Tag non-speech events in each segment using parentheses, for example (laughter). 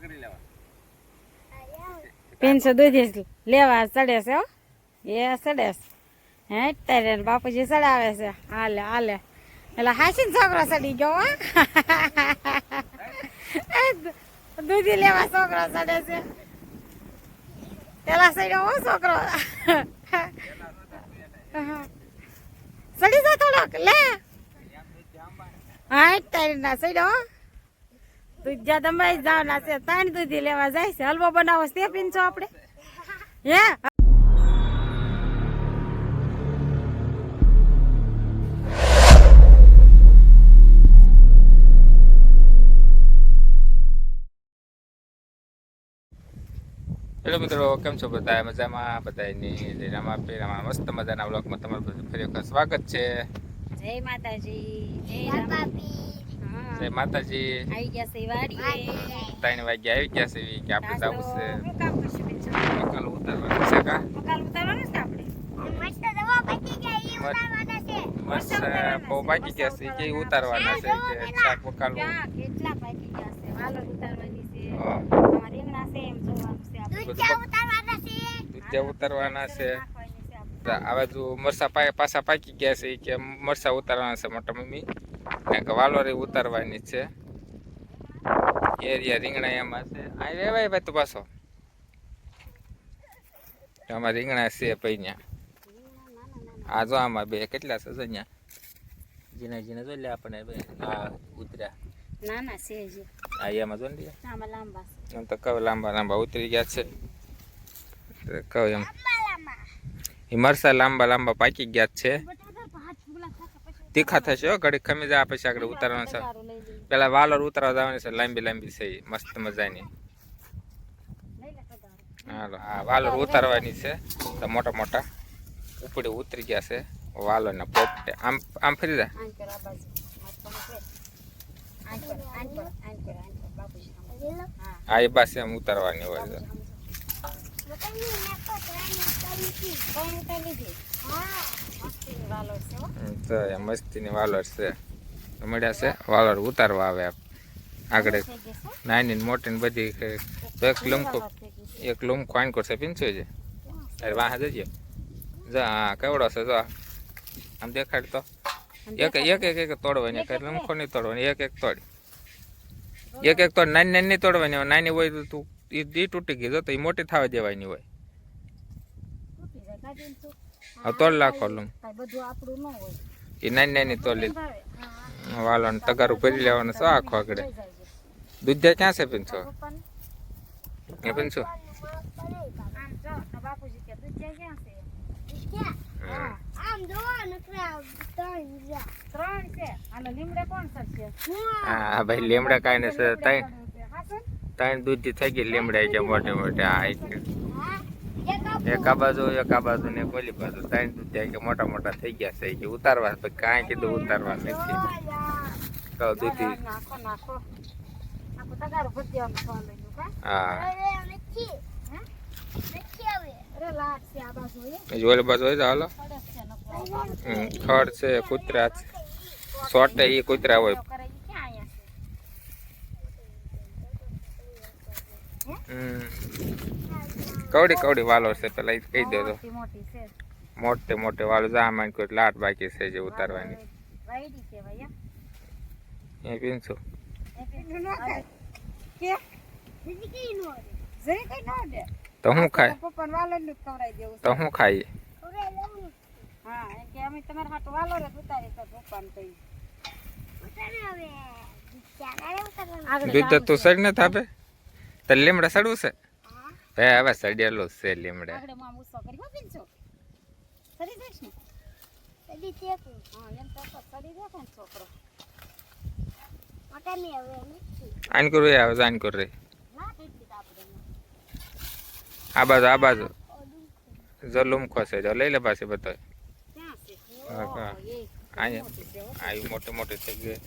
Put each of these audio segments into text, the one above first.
પકડી પિન્સો દૂધી લેવા ચડે છે એ ચડે છે. હે તારે બાપુજી ચડાવે છે. હાલે હાલે. એટલે હાસી છોકરો ચડી ગયો (laughs) દૂધી લેવા છોકરો ચડે છે. પેલા ચડ્યો, હો, છોકરો. (laughs) ચડી જા થોડોક, લે. હા તારી ના ચડ્યો હો દૂધિયા તમે જવાના છે ત્રણ દૂધી લેવા જાય છે. હલવો બનાવો તે પીનશો આપણે? હે? હેલો મિત્રો કેમ છો બધા મજામાં? બધાની રામા પેરામાં મસ્ત મજાના બ્લોગમાં તમારું ફરી વખત સ્વાગત છે. જય માતાજી જય રામ. હા જય માતાજી. આવી ગયા છે વાડીએ. ત્રણ વાગ્યા આવી ગયા છે કે આપણે જવું છે. શું કામ કરશું પીનસો મકાલ ઉતારવાનું છે કા? મકાલ ઉતારવાનું છે આપણે? મસ્ત બહુ પાકી ગયા છે કે ઉતારવાના છે કે ચાર મકાલ કેટલા પાકી ગયા છે વાલો ઉતારવાની છે. હા. અમારે એમના છે એમ જોવાનું છે આપણે. ઉતારવાના છે. ઉતારવાના છે. આપણે તો આ બાજુ મરસા પાછા પાકી ગયા છે કે મરસા ઉતારવાના છે મોટા મમ્મી. કે વાલોરી ઉતારવાની છે. એરિયા રીંગણા એમાં છે. આ રેવાય ભાઈ તું પાછો. આમાં રીંગણા છે પૈયા આ જો આમાં બે કેટલા છે અહીંયા જીના જીના જો લે આપણે આ ઉતર્યા. નાના છે આ એમાં જો ને આમાં લાંબા તો કહું લાંબા લાંબા ઉતરી ગયા છે. કહું એમ. એ મરસા લાંબા લાંબા પાકી ગયા છે. તીખા થશે હો ઘડી ખમી જાય પછી આગળ ઉતારવાનું છે. પેલા વાલર ઉતારવા જવાની છે લાંબી લાંબી છે મસ્ત મજાની. હાલો આ વાલોર ઉતારવાની છે તો મોટા મોટા ઉપડી ઉતરી ગયા છે વાલોર ને પોપટે આમ આમ ફરી જા. હા એ બસ એમ ઉતારવાની હોય તો મસ્તીની વાલોર છે. મળ્યા છે. વાલોર ઉતારવા આવે આગળ નાની મોટી ને બધી એક લમકો. એક લમકો આંકો છે. પીંછું છે. અરે વાહ જજો. જો હા કેવડો છે? જો. આમ દેખાડ તો. એક એક એક એક તોડવાની કઈ લમખો નહીં તોડવાની એક એક તોડી. એક એક તોડ નાની નાની તોડવાની નાની હોય તો તું ઈ જે તૂટી ગઈ જો તો એ મોટી થવા દેવાની હોય. હા તોલ નાખો લમ. એ નાની નાની તોલી વાલો ને તગારું ભરી લેવાનું છો આખો આગળ. દૂધ જાય ક્યાં છે પીન છો એ પણ છે હા. ભાઈ લીમડા કાંઈ નહીં છે ત્રણ દૂધી થઈ ગઈ લીમડાઈ કે મોટે મોટે આ એક. આ બાજુ, એક આ બાજુ ને ઓલી બાજુ. ત્રણ દૂધ દૂધી કે મોટા મોટા થઈ ગયા છે. કે ઉતારવા પછી કાંઈ કીધું ઉતારવા નથી. કહો દૂધી. હા. તો ખડ છે, કૂતરા છે. સોટે એ કૂતરા હોય તો કરે ઈ ક્યાં આયા હમ. કવડી કવડી વાલો છે પેલા એ કહી દો તો. મોટી મોટી છે. મોટે મોટે વાલો જા માં કોઈ લાટ બાકી છે જે ઉતારવાની. વાયડી એ પીનશું એમ કે? જરી કઈ નો દે તો હું ખાય? તો હું ખાઈએ? હા કે અમે તમારા ઉતારી તો પપ્પાને કહી દૂધ તો તું ને નથી આપે? તો લીમડા સડવું છે? હે હવે સડેલું છે લીમડા. આગળમાં ઉસો કરી હો પીનસો સરી જઈશ ને? હા એમ તો તો સરી જાય છોકરો. આન કરું એ આવે આન કરું રે આ બાજુ આ બાજુ. જો લુમખો છે જો લઈ લે પાસે બધો. છે? અહીંયા આવી છે મોટી મોટી થઈ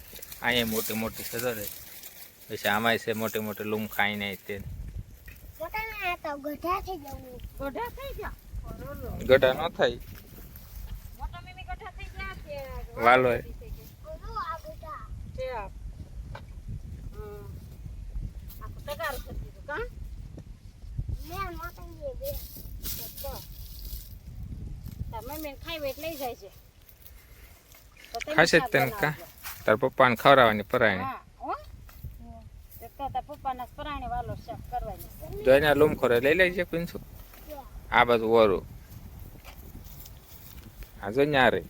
અહીંયા મોટી મોટી છે જો રે પછી આમાંય છે મોટી મોટી લૂમ ખાઈ નહીં તે. ગઢા ન થાય. ગઢા થઈ વાલો ખાશે તેને. કા? તાર પપ્પાને ખવડાવવાની પરાયણી. હા હો તે તો તાર પપ્પાના પરાણે વાલો શાક કરવાની. જો એના લૂમ લઈ લેજે પીંછું આ બાજુ ઓરું આ જો ન્યા રે.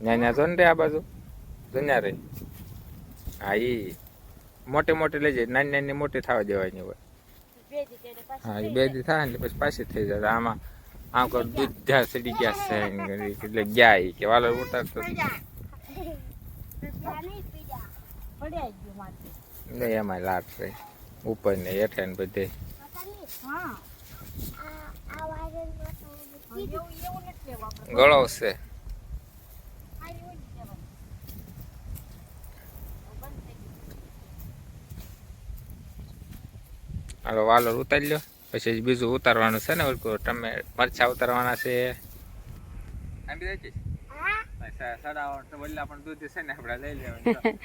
ન્યા ન્યા જો ને રે આ બાજુ. જો ન્યા રે. હા ઈ મોટી મોટી લઈ જાય. નાની નાની મોટી થવા દેવાની હોય. હા એ બે. દી થાય ને પછી પાછી થઈ જાય. આમાં આમ કર દૂધ જ્યાં સડી ગયા છે. એટલે ગયા એ કે વાલો ઉતારતો. પડ્યા નહીં એમાં લાટ છે ઉપર ને હેઠે ને બધે. ગળો છે ને. હાલો, વાલર ઉતારી લ્યો પછી બીજું ઉતારવાનું છે ને તમે મરચા ઉતારવાના છે. સડાવણ તો વલ્લા પણ દૂધ છે ને આપણે લઈ લેવાનું.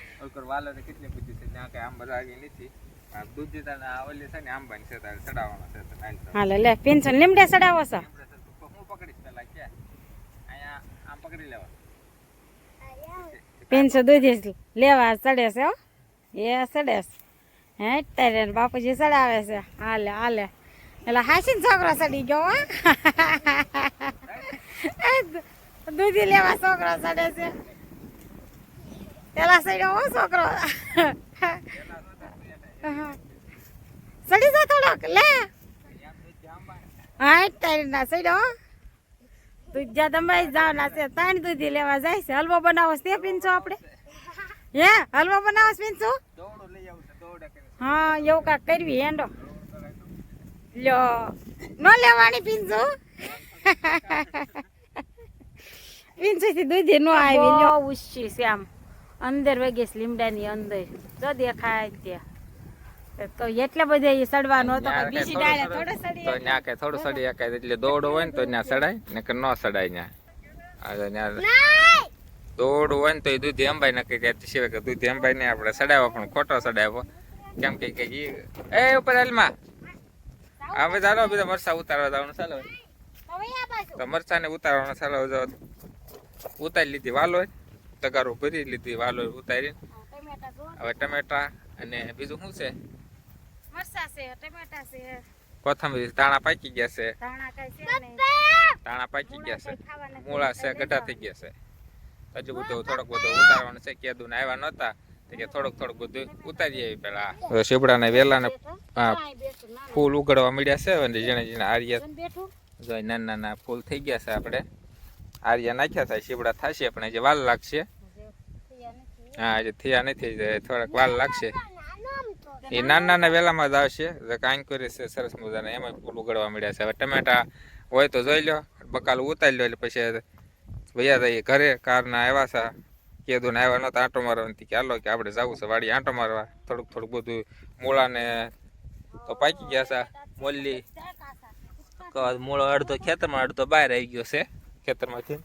(laughs) વાલો ને કેટલી બધી છે ત્યાં કઈ આંબા લાગી નથી. દૂધ આ ઓલી છે ને આંબાની છે તારે સડાવવાનો છે તો હાલો લે પેન્શન લીમડે સડાવો છો. હું પકડીશ પેલા કે અહીંયા આમ પકડી લેવા. પેન્શન દૂધ લેવા સડે છે હો. એ સડે છે. હે તારે બાપુજી સડાવે છે. હાલે હાલે એટલે હાસીન છોકરો ચડી ગયો હો. (laughs) (laughs) દૂધી લેવા છોકરો ચડે છે. પેલા ચડ્યો હો છોકરો. ચડી જા થોડોક લે. હા તારી ના ચડ્યો હો. તું જ્યાં તમે જવાના છે. તાણ દૂધી લેવા જાય છે. હલવો બનાવો તે પીનશો આપણે હે? હલવો બનાવો કરી. હા એવું કાંક કરવી હેંડો. લ્યો. ન લેવાની પીનસો? પીનસો થી દૂધી નો આવી લ્યો. ઉછી છે આમ. અંદર વગે લીમડાની અંદર. જો દેખાય ત્યાં. તો એટલા બધા એ સડવાનો હતો કે બીજી ડાળે થોડો સડી તો ન્યા કે થોડું સડી શકાય એટલે દોડો હોય ને તો ન્યા સડાય ને કે ન સડાય ન્યા. આ ન્યા દોડું હોય ને તો એ દૂધી અંબાઈ નક્કી કે સિવાય કે દૂધી અંબાઈ ને આપણે સડાવ્યો પણ ખોટો સડાવ્યો કેમ કે કે એ ઉપર હાલમાં. હવે ચાલો બીજા મરસા ઉતારવા જવાનું ચાલો. હવે આ બાજુ. તો મરચા ને ઉતારવાનું ચાલો ઉતારી લીધી વાલોય તગારો ભરી લીધી વાલોય ઉતારી હવે ટમેટા અને બીજું શું છે? મરસા છે ટમેટા છે. કોથમરી દાણા પાકી ગયા છે. દાણા પાકી ગયા છે. મૂળા છે ગઢા થઈ ગયા છે. હજુ બધું થોડોક બધું ઉતારવાનું છે. કેદું ને આવ્યા નહોતા. કે થોડોક થોડુંક બધું ઉતારી આવી પેલા. શીપડા ને વેલા ને. ફૂલ ઉગડવા મળ્યા છે. અને જેને જેને આર્યા નાના નાના ફૂલ થઈ ગયા છે આપણે. આર્યા નાખ્યા થાય શીપડા થશે, પણ જે વાલ લાગશે. હા જે થયા નથી થોડાક વાલ લાગશે. એ નાના નાના વેલામાં જ આવશે. જે કાંકુરી છે, સરસ મજાના એમાં ફૂલ ઉગડવા મળ્યા છે. હવે ટમેટા હોય તો જોઈ લો બકાલ ઉતારી લો એટલે પછી ભૈયા જઈએ ઘરે કારના આવ્યા છે. કીધું ને આવ્યા નહોતા, આંટો મારવાની કે, હાલો, કે આપણે જવું છે વાડી આંટો મારવા. થોડુંક થોડુંક બધું મૂળાને તો પાકી ગયા છે, મોલ્લી. મૂળો અડધો ખેતરમાં, અડધો બહાર આવી ગયો છે. ખેતરમાંથી?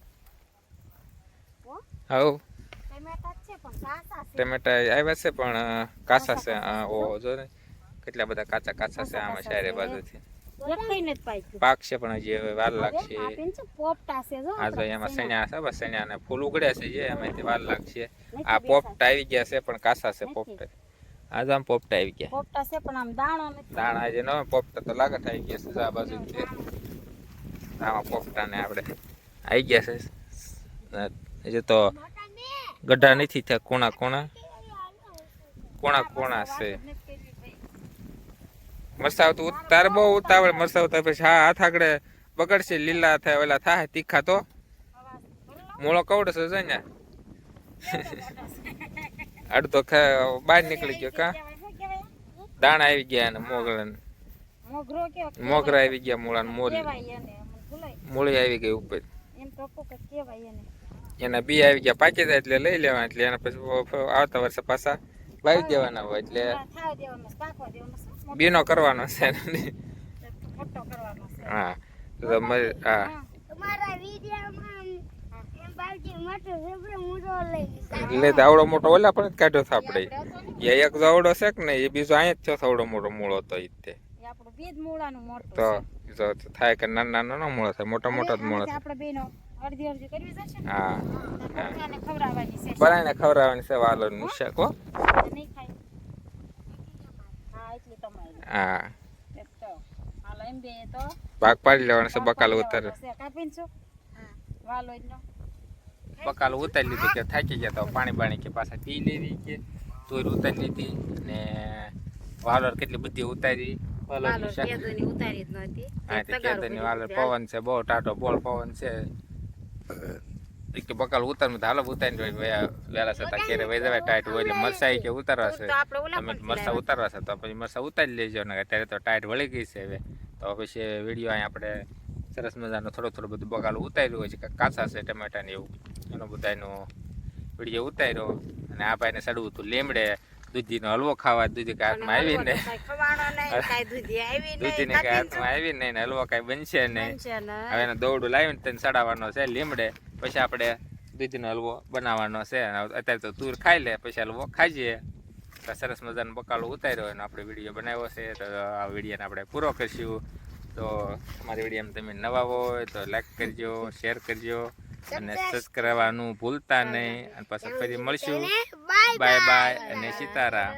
હવ. ટમેટા કાચા આવ્યા છે પણ કાચા છે. ઓ જો. ને. કેટલા બધા કાચા કાચા છે આમાં ચારે બાજુથી. પાક છે પણ હજી હવે વાર લાગશે. આ પેન્સિલ પોપટા છે જો આ તો એમાં સણ્યા છે બસ સણ્યા ને ફૂલ ઉગડ્યા છે જે એમાંથી વાર લાગશે. આ પોપટા આવી ગયા છે પણ કાસા છે. પોપટા. આ આમ પોપટા આવી ગયા. પોપટા છે પણ આમ દાણો નથી દાણા જે ન પોપટા તો લાગત આવી ગયા છે આ બાજુ આમાં પોપટા ને આપણે આવી ગયા છે. હજુ તો ગઢા નથી થયા કોણા કોણા? કોણા કોણા છે? મરસાવતું કરવી મરસાવ તો તાર બહુ ઉતાવળ મરસાવ તો પછી હા હાથ આગળ બગડશે લીલા થાય ઓલા થાય તીખા તો. મોળો કવડો છે ને. અડધો ખા- બહાર નીકળી ગયો કા? દાણા આવી ગયા અને મોગળા મોગરા આવી ગયા મૂળા ને ભૂલાય. મૂળી આવી ગઈ ઉપર. તો કહેવાય એને. એના બી આવી ગયા પાકી જાય એટલે લઈ લેવા એટલે એના પછી આવતા વર્ષે પાછા વાવી દેવાના હોય એટલે બીનો કરવાનો છે મોટો કરવાનો છે. હા તો મર- હા. એટલે મોટો ઓલા પણ જ કાઢ્યો છે આપણે. એ એક તો આવડો છે કે ને એ બીજો અહીંયા જ થયો છે આવડો મોટો મૂળો તો ઈ તે. તો છે. જો થાય કે નાના નાના ન મૂળો થાય. મોટા મોટા જ મૂળો આપણે બેનો અડધી અડધી કરવી જશે હા. બધાને ખવરાવવાની છે. બરાને ખવરાવવાની છે વાલોનું શાક હો. નહીં ખાય. હા એટલે તમારે. હા. એક તો હાલો એમ બે તો. ભાગ પાડી લેવાનો છે બકાલ ઉતારે. કાપીન કાપીને હા. વાલો જ બકાલ ઉતારી લીધી કે થાકી ગયા તો પાણી બાણી કે પાછા પી લેવી કે તોય ઉતારી લીધી ને વાલોર કેટલી બધી ઉતારી. પવન છે બહુ ટાટો બોલ પવન છે. બકાલ ઉતાર હાલ ઉતારી વેલા છતાં ઘેરે વહી જવાય ટાઈટ હોય એટલે કે ઉતારવા છે. તમે મરસા ઉતારવા છે તો પછી મરસા ઉતારી લેજો ને અત્યારે તો ટાઈટ વળી ગઈ છે હવે. તો પછી વીડિયો અહીં આપણે સરસ મજાનો થોડો થોડો બધું બગાલું ઉતાર્યું હોય છે કાચા છે ટમેટા ને એવું. એનો બધાનો વીડિયો ઉતાર્યો. અને આ ભાઈને સડવું હતું લીમડે દૂધીનો હલવો ખાવા દૂધી કાંઈ હાથમાં આવી ને દૂધીને કાંઈ હાથમાં આવી નહીં ને હલવો કાંઈ બનશે નહીં. હવે એને દોડું લાવીને તેને સડાવવાનો છે લીમડે. પછી આપણે દૂધીનો હલવો બનાવવાનો છે. અત્યારે તો તૂર ખાઈ લે પછી હલવો ખાઈએ. તો સરસ મજાનો બકાલો ઉતાર્યો એનો આપણે વીડિયો બનાવ્યો છે. તો આ વિડીયોને આપણે પૂરો કરીશું. તો અમારી વિડીયોમાં તમે નવા હોય તો લાઈક કરજો શેર કરજો. અને સબસ્ક્રાઈબ કરવાનું ભૂલતા નહીં. અને પાછા ફરી મળશું. બાય બાય અને સીતારામ